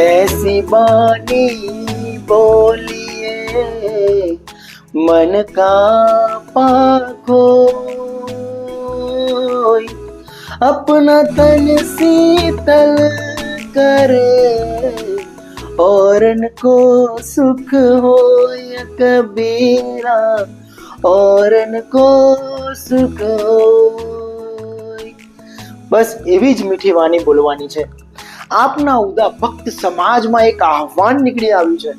ऐसी बानी बोलिए मन का पाखो अपना तन शीतल करे औरन को सुख हो कबीरा औरन को સુખ હોય. બસ એવી જ મીઠી વાણી બોલવાની છે આપના ઉદા ભક્ત સમાજમાં એક આહવાન નીકળી આવ્યું છે.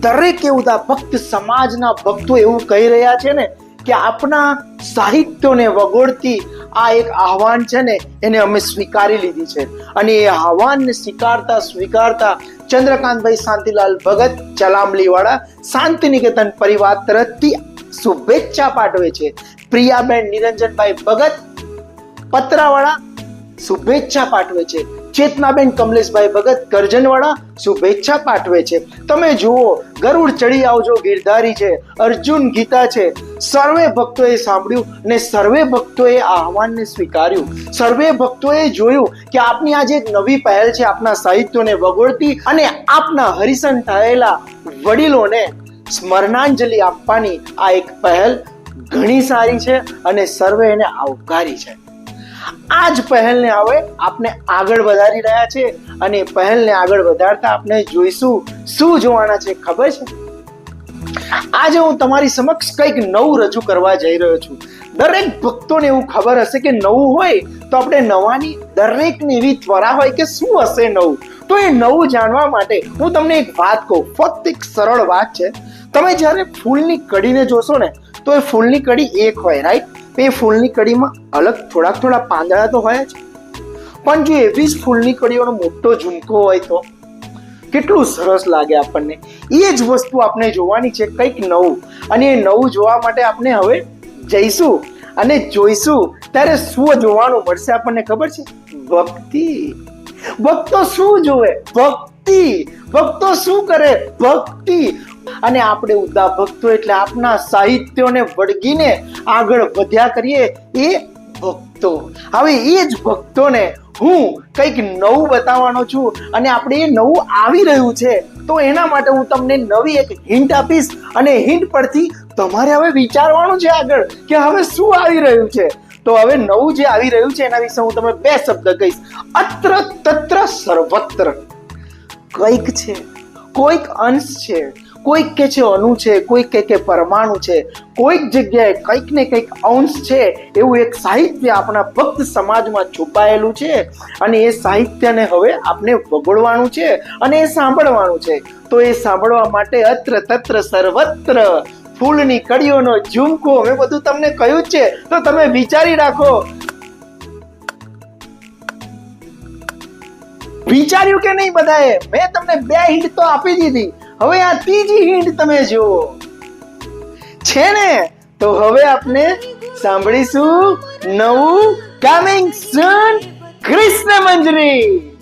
દરેક એ ઉદા ભક્ત સમાજના ભક્તો એવું કહી રહ્યા છે ને કે આપના સાહિત્યોને વગોડતી આ એક આહવાન છે ને, એને અમે સ્વીકારી લીધી છે. અને એ આહવાનને સ્વીકારતા સ્વીકારતા ચંદ્રકાંતભાઈ શાંતિલાલ ભગત ચલામલીવાળા શાંતિનિકેતન પરિવાર તરફથી શુભેચ્છા પાઠવે છે. પ્રિયાબેન નિરંજનભાઈ ભગત પત્રાવાળા શુભેચ્છા પાઠવે છે. ચેતનાબેન કમલેશભાઈ ભગત કરજનવાળા શુભેચ્છા પાઠવે છે. તમે જુઓ, ગરુડ ચડી આવજો, ગિરધારી છે, અર્જુન ગીતા છે. સર્વે ભક્તોએ સાંભળ્યું અને સર્વે ભક્તોએ આહવાનને સ્વીકાર્યું. સર્વે ભક્તોએ જોયું કે આપની આજે એક નવી પહેલ છે, આપના સાહિત્યોને વગોળતી અને આપના હરિસન થયેલા વડીલોને સ્મરણાંજલિ આપવાની આ એક પહેલ ઘણી સારી છે અને સર્વે એને આવકારી છે. આ જ પહેલને હવે આપણે આગળ વધારી રહ્યા છે અને પહેલને આગળ વધારતા આપણે જોઈશું. શું જોવાના છે ખબર છે? આજે હું તમારી સમક્ષ કંઈક નવું રજૂ કરવા જઈ રહ્યો છું. દરેક ભક્તોને એવું ખબર હશે કે નવું હોય તો આપણે નવાની દરેકને એવી ત્વરા હોય કે શું હશે નવું? તો એ નવું જાણવા માટે હું તમને એક વાત કહું. ફક્ત એક સરળ વાત છે. તમે જ્યારે ફૂલની કડીને જોશો ને, તો એ ફૂલની કડી એક હોય રાઈટ એ ફૂલની કડીમાં અલગ થોડાક થોડા પાંદડા તો હોય જ. પણ જો એવી જ ફૂલની કડીઓનો મોટો ઝુમકો હોય તો કેટલું સરસ લાગે આપણને. એ જ વસ્તુ આપણે જોવાની છે કંઈક નવું. અને એ નવું જોવા માટે આપણે હવે જઈશું અને જોઈશું. ત્યારે શું જોવાનું મળશે આપણને ખબર છે? ભક્તિ. ભક્તો શું જોવે? ભક્તિ. ભક્તો શું કરે? ભક્તિ. અને આપણે ઉદા ભક્તો એટલે આપના સાહિત્યોને વળગીને આગળ વધ્યા કરીએ એ ભક્તો. હવે એ જ ભક્તોને હું કંઈક નવું બતાવવાનો છું અને આપણે એ નવું આવી રહ્યું છે, તો એના માટે હું તમને નવી એક હિન્ટ આપીશ અને હિન્ટ પરથી તમારે હવે વિચારવાનું છે આગળ કે હવે શું આવી રહ્યું છે. તો હવે નવું જે આવી રહ્યું છે એના વિશે હું તમને બે શબ્દ કહીશ. અત્ર તત્ર સર્વત્ર. કંઈક છે, કોઈક અંશ છે કોઈક કે છે અણુ છે, કોઈક કે કે પરમાણુ છે, કોઈક જગ્યાએ કંઈક ને કંઈક અંશ છે, એવું એક સાહિત્ય આપણા ભક્ત સમાજમાં છુપાયેલું છે અને એ સાહિત્યને હવે આપણે વગોડવાનું છે અને એ સાંભળવાનું છે. તો એ સાંભળવા માટે અત્ર તત્ર સર્વત્ર ફૂલની કડીઓનો ઝુમકો મેં બધું તમને કહ્યું છે. તો તમે વિચારી રાખો. વિચાર્યું કે નહીં બધાએ? મેં તમને બે હિન્ટ તો આપી દીધી. હવે આ ત્રીજી હિન્ટ તમે જુઓ. છે ને? તો હવે આપણે સાંભળીશું નવું કમિંગ સન કૃષ્ણ મંજરી.